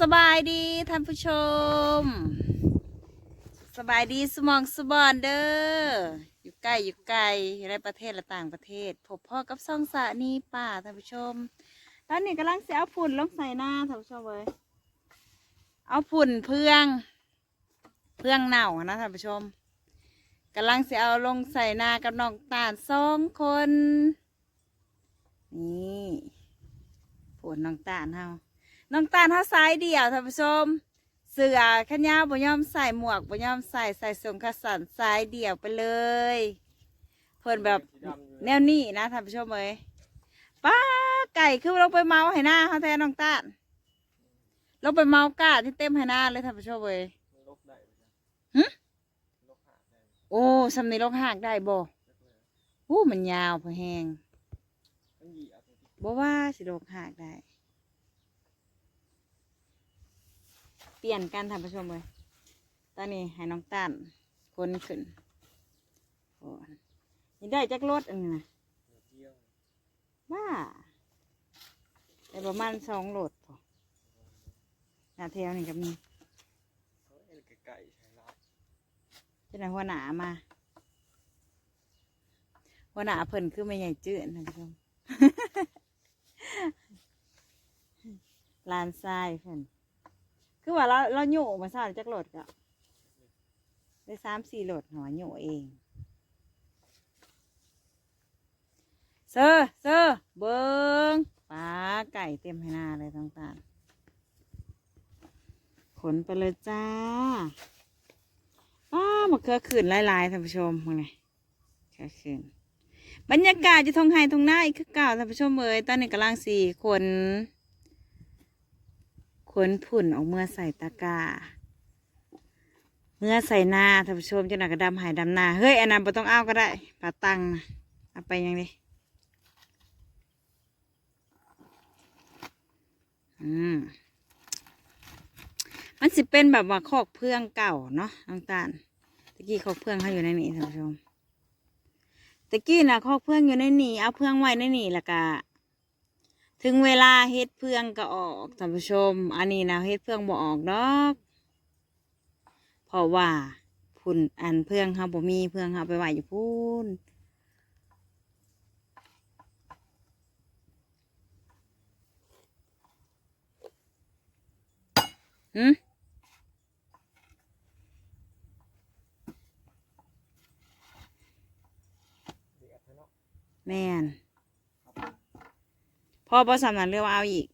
สบายดีท่านผู้ชม สบายดีสมองสบอนเด้ออยู่ใกล้อยู่ไกลอยู่ในประเทศและต่างประเทศพบพ่อกับซ่องสานีป่าท่านผู้ชม ตอนนี้กำลังเสียเอาฝุ่นลงใส่หน้าท่านผู้ชมเลยเอาฝุ่นเพื่อง เพื่องเน่านะท่านผู้ชมกำลังเสียเอาลงใส่หน้ากับน้องตาลสองคนนี่ปวดน้องตาลเฮา น้องตาลเฮาสายเดี่ยวท่านผู้ชม เสือแขนยาวบ่ยอมใส่หมวกบ่ยอมใส่ใส่ทรงขาสันสายเดี่ยวไปเลย เพิ่นแบบแนวนี้นะท่านผู้ชมเอ้ยป้าไก่คือลงไปเมาให้หน้าเขาแทนน้องตาลลงไปเมากาดที่เต็มให้หน้าเลยท่านผู้ชมเอ้ยหึโอ้สำนีลกหากได้บ่อู้มันยาวพอแหงมันหยีเอาไปที่บ่ว่าสิลกหากได้ เปลี่ยนกันท่านผู้ชมเลยตอนนี้ให้น้องต้านคนขึ้นโอ้นี่ได้จักรถอันนี้นะบ้าได้ประมาณสองโหลดพอหน้าแถวนี่ก็มีเฮ้ยไก่จะไหนหัวหนามา หัวหนาเพิ่นคือไม่ใหญ่จืดท่านผู้ชมลานทรายเพิ่น คือว่าเราเราโยมาสางจักรโหลดก็ได้สามสี่โหลดหัวโยเองเซอร์เซอร์เบิงปลาไก่เต็มให้หน้าเลยต่างๆขนไปเลยจ้าป้ามะเขือขื่นลายๆท่านผู้ชมมองไงเขือขื่นบรรยากาศจะทงไฮทงหน้าอีกคือเก่าท่านผู้ชมเอ๋ยตอนนี้กำลังสี่ขน ขนผุ่นออกเมื่อใส่ตะกร้าเมื่อใส่หน้าท่านผู้ชมจะหนักกระดำหายดำหน้าเฮ้ยอันนั้นไม่ต้องเอาก็ได้ปลาตังนะเอาไปยังดิอืมมันสิเป็นแบบว่าคอกเพื่องเก่าเนาะน้องตาลตะกี้คอกเพื่องเขาอยู่ในนี่ท่านผู้ชมตะกี้นะคอกเพื่องอยู่ในนี่เอาเพื่องไว้ในนี่ล้วก็ ถึงเวลาเฮ็ดเพื่องก็ออกท่านผู้ชม อันนี้นะเฮ็ดเพื่องบ่ออกดอกเพราะว่าพุ่นอันเพื่องเขาบ่มีเพื่องเขาไปไหว้อยู่พุ่นหืมแม่น พ่อพอสำนันเรียกว่าเอาอีก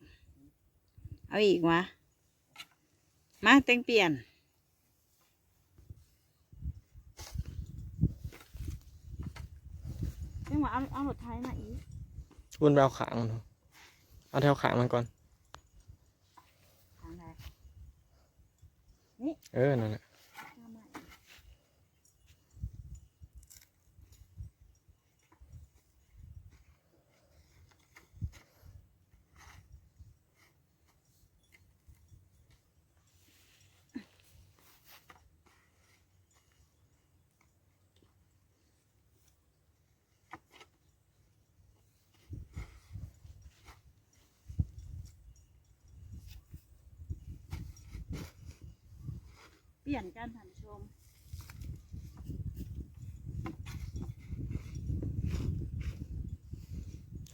เอาอีกวะมาเต็งเปลี่ยนเต็งว่าเอาเอารถไทยมาอีกวนไปเอาขางมันเถอะเอาแถวขางมันก่อน ทางไหนเออนั่นแหละ ปลี่ยนกันท่านผู้ชม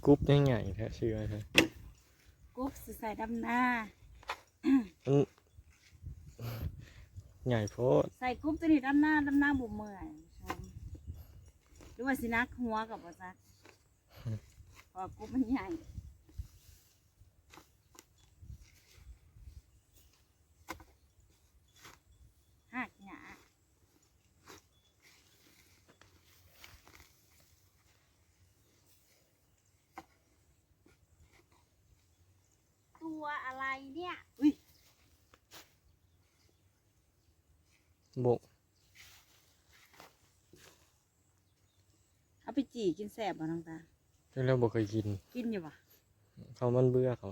กรุ๊ปยังไงแท้ชื่ออะไรแท้กุ๊บสิใส่ดำหน้ามันใหญ่โพดใส่กรุ๊บตัวนี้ดำหน้าดำหน้าบุ่มเมื่อยท่านผู้ชมหรือว่าสินักหัวกับบ่ซักเพอกรุ๊บมันใหญ่หักหยาตัว อะไรเนี่ยอุ้ยบกเอาไปจี่กินแสบบ่น้องตาที่เราบอกเคยกิน กินอยู่ปะเขามันเบื่อเขา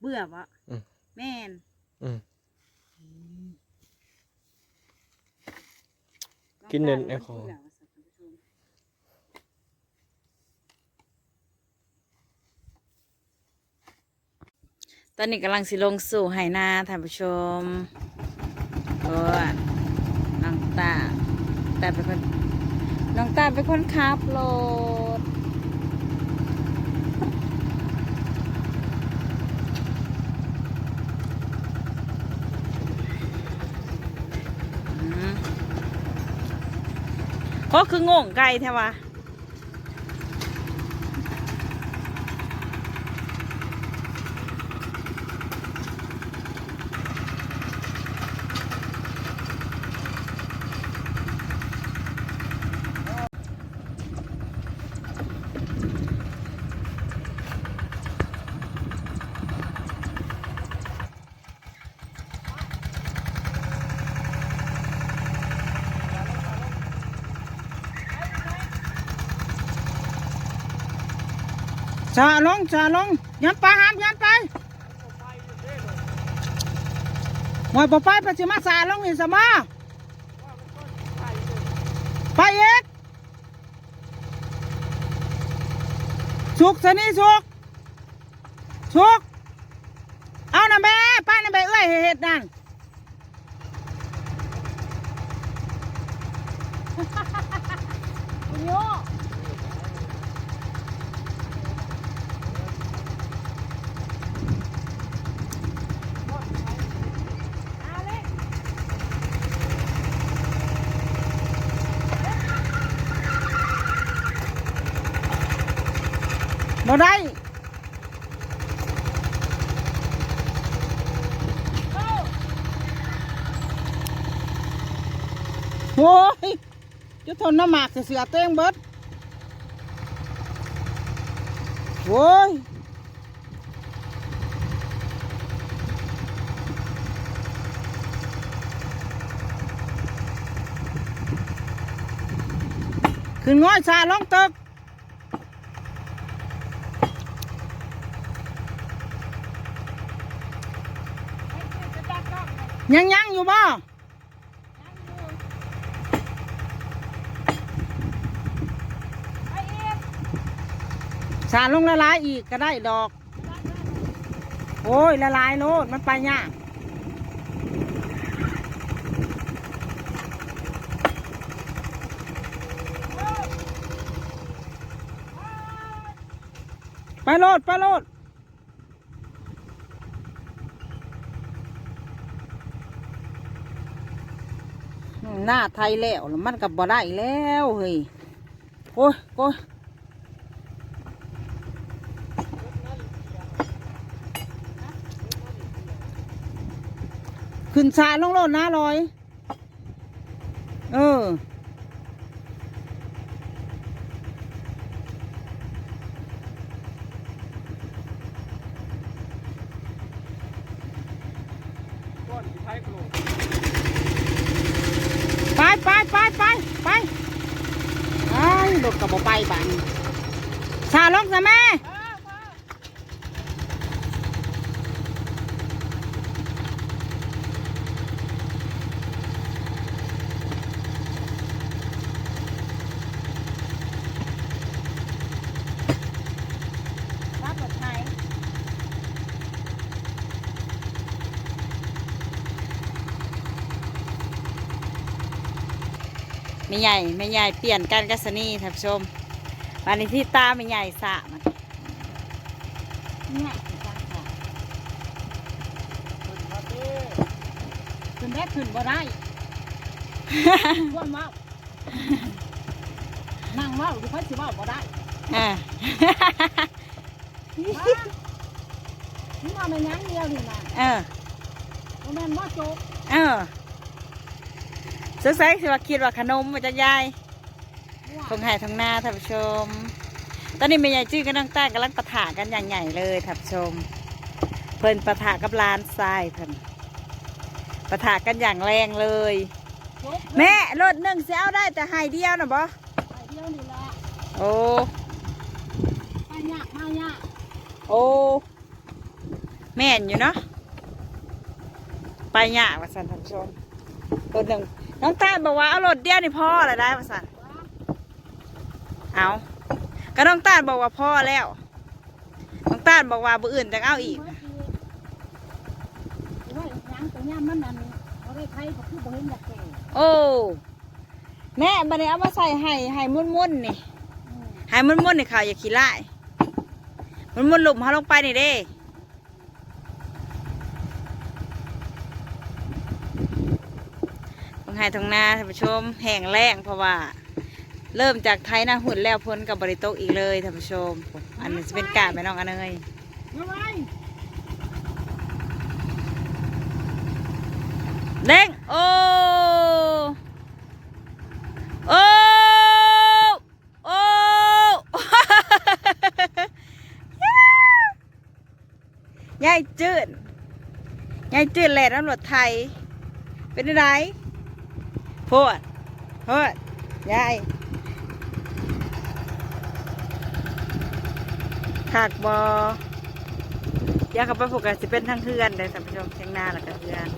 เบื่อปะอืม แม่นอืมกินเน้นไอ้ของเบื่ว่ะสัตว์ท่านผู้ชม ตอนนี้กำลังสิลงสู่ไหนาท่านผู้ชมโอ้น้องตาแตาเป็นคนน้องตาเป็นคนขับรถก็คืองงไกลแท้วะ ชาลงชาลงยันไปห้ามยันไปหมวยบ่ไปไปสิมาสาลงนี่สมาไปเอกสุกสนี่สุกสุกเอาหนะแม่ป้านะแม่เอ้ยเฮ็ดนั่น คุณโย บ่ได้โอ้ยจะทนน้ำหมากเสือเต้งเบิดโอ้ยขึ้นง้อยชาลงตึก ยังยังอยู่บ่สารลงละลายอีกก็ได้ดอก โอ้ยละลายโลดมันไปยากไปโลดไปโลด หน้าไทยแล้วแล้วมันกับบ่ได้แล้วเฮ้ยโอ้ยโอ้ยขึ้นชาลงโลดนะลอย เออ ไปไปไปไปไปไอ้ยรถกับบ่ไปบ้านชาลงซะแม่รับรถไทย ไม่ใหญ่ไม่ใหญ่เปลี่ยนกันกัสนี่ท่านผู้ชมวันนี้ที่ตาไม่ใหญ่สะมันเนี่ยคือการขายขึ้นได้ขึ้นบ่ได้ว่นเมานั่งเมาอยู่ค่อยสิเมาบ่ได้อ่านี่มาไม่ยั้งเดียวนี่นะเออบ่แม่นบ่โจกเออ สงสัยสิว่าคิดว่าขนมมันจะยายทงไห้ทงหน้าท่านผู้ชม ตอนนี้แม่ใหญ่จื้อกับน้องต้ากำลังปะทะกันอย่างใหญ่เลยท่านผู้ชม เพิ่นปะทะกับร้านทรายเพิ่นปะทะกันอย่างแรงเลยโจกแม่รถหนึ่งเสียเอาได้แต่ไห้เดียวนะบ่ไปเดียวนี่แหละโอ้ไปยากมายากโอ้แม่นอยู่เนาะไปยากว่าสันท่านผู้ชมรถหนึ่ง น้องต้าบอกว่าเอารถเดียวนี่พ่อละได้ว่าสันเอาก็น้องต้านบอกว่าพ่อแล้ว น้องต้านบอกว่าบุอื่นจะเอาอีกเมื่อกี้ย่ามมันอันเอาอีกโอ้แน่บันี้เอามาใส่ไห้ไห้มุ่นๆนี่อืมไห้มุ่นๆนี่ข่าวอย่าขี้ไล่มุ่นหลุมเขาลงไปนี่เด้ ตรงไห้ตรงนาท่านผู้ชมแห้งแล้งเพราะว่า เริ่มจากไทยนาหุ่นแล้วพ้นกับบริโตกอีกเลยท่านผู้ชม อันนี้จะเป็นกาดแม่น้องอันเนยเอาไว้เด้งโอ้โอ้โอ้ยายจืดยายจืดแหล่ตำรวจไทยเป็นไร พดโพดยายขากบออยากเข้าไปโฟกัสจะเป็นทั้งเพื่อนเลยท่านผู้ชมเชียงนาแล้วก็เพื่อน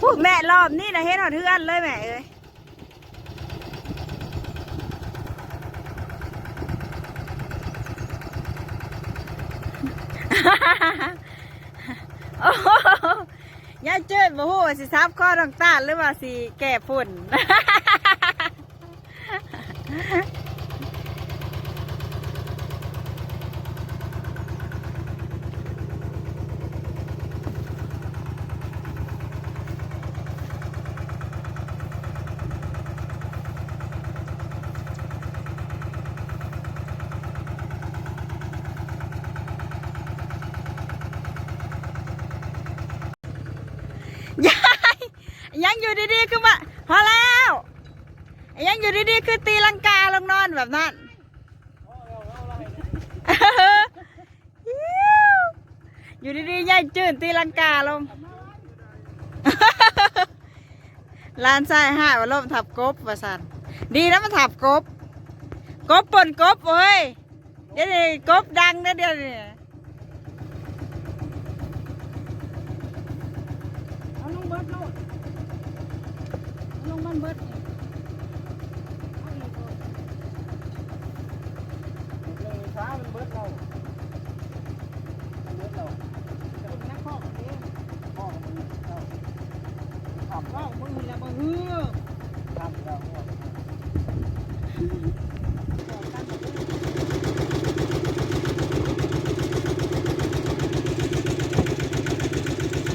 พูดแม่รอบนี้นะเฮ็ดหอดเพื่อนเลยแม่เอ้ยโอ้ ยายเจิดบ่ฮู้ว่าสิซับข้อต่างตานหรือว่าสิแก่ฝุ่น ยาย ยังอยู่ดีๆคือมาพอแล้วยังอยู่ดีๆคือตีลังกาลงนอนแบบนั้นอยู่ดีๆยายจืดตีลังกาลงลานทรายห้าว่าล่มทับกบว่าสันดีนะมันทับกบ กบปนกบเว้ยเดี๋ยวนี้กบดังนะเดี๋ยวนี้ เอาลงเบิดโลดเอาลง มันเบิดนี่เอาอีกโลดเลยช้ามันเบิดเรามันเบิดเราเป็นนักพ่อกันเด้พ่อมันเราขับพ่อมึงแล้วบ่ฮือทำเราพ่อตั้งแต่เด้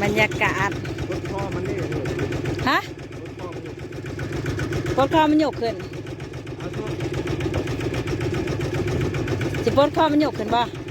บรรยากาศ รถพ่อมันนี่เลย ฮะ รถพ่อมันอยู่ ปลดคอมันหยกขึ้นเอาช่วงสิปลดคอมันหยกขึ้นบ่เ